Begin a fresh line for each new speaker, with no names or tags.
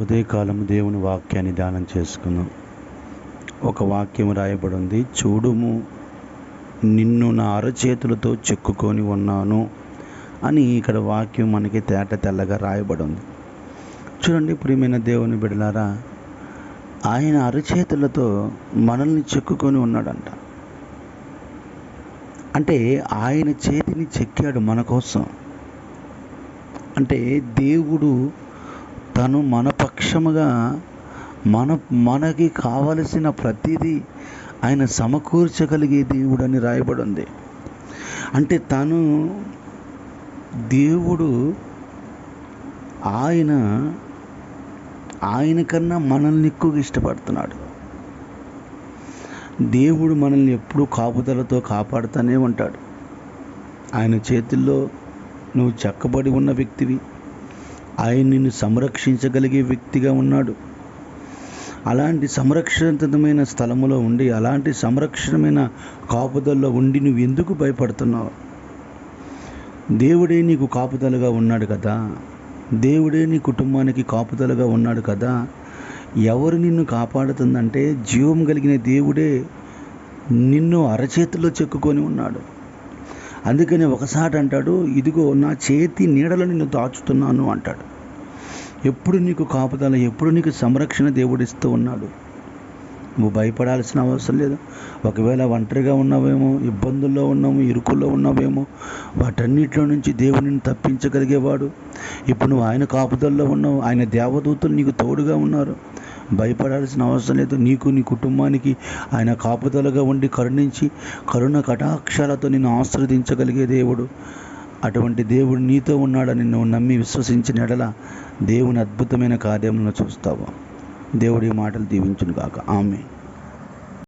ఉదయకాలం దేవుని వాక్యాన్ని ధ్యానం చేసుకుందాం ఒక వాక్యం రాయబడి ఉంది చూడుము నిన్ను నా అరచేతులతో చెక్కుకొని ఉన్నాను అని ఇక్కడ వాక్యం మనకి తేట తెల్లగా రాయబడి ఉంది చూడండి ప్రియమైన దేవుని బిడలారా ఆయన అరచేతులతో మనల్ని చెక్కుకొని ఉన్నాడంట. అంటే ఆయన చేతిని చెక్కాడు మన కోసం. అంటే దేవుడు తను మన పక్షముగా మన మనకి కావలసిన ప్రతిదీ ఆయన సమకూర్చగలిగే దేవుడు అని రాయబడి ఉంది అంటే తను దేవుడు ఆయన ఆయన కన్నా మనల్ని ఎక్కువగా ఇష్టపడుతున్నాడు. దేవుడు మనల్ని ఎప్పుడూ కాపుదలతో కాపాడుతూనే ఉంటాడు. ఆయన చేతుల్లో నువ్వు చెక్కబడి ఉన్న వ్యక్తివి. ఆయన నిన్ను సంరక్షించగలిగే వ్యక్తిగా ఉన్నాడు. అలాంటి సంరక్షితమైన స్థలములో ఉండి అలాంటి సంరక్షణమైన కాపుదల్లో ఉండి నువ్వు ఎందుకు భయపడుతున్నావు? దేవుడే నీకు కాపుదలుగా ఉన్నాడు కదా. దేవుడే నీ కుటుంబానికి కాపుదలుగా ఉన్నాడు కదా. ఎవరు నిన్ను కాపాడుతుందంటే జీవం కలిగిన దేవుడే నిన్ను అరచేతిలో చెక్కుకొని ఉన్నాడు. అందుకని ఒకసారి అంటాడు ఇదిగో నా చేతి నీడలో నిన్ను దాచుతున్నాను అంటాడు. ఎప్పుడు నీకు కాపుదల ఎప్పుడు నీకు సంరక్షణ దేవుడిస్తూ ఉన్నాడు? నువ్వు భయపడాల్సిన అవసరం లేదు. ఒకవేళ ఒంటరిగా ఉన్నావేమో ఇబ్బందుల్లో ఉన్నాము ఇరుకుల్లో ఉన్నావేమో వాటన్నిటిలో నుంచి దేవుడిని తప్పించగలిగేవాడు. ఇప్పుడు నువ్వు ఆయన కాపుదల్లో ఉన్నావు ఆయన దేవదూతలు నీకు తోడుగా ఉన్నారు. భయపడాల్సిన అవసరం లేదు. నీకు నీ కుటుంబానికి ఆయన కాపుదలగా ఉండి కరుణించి కరుణ కటాక్షాలతో నిన్ను ఆశ్రదించగలిగే దేవుడు. అటువంటి దేవుడు నీతో ఉన్నాడని నువ్వు నమ్మి విశ్వసించిన ఎడల దేవుని అద్భుతమైన కార్యములను చూస్తావు. దేవుడి మాటలు దీవించును కాక ఆమె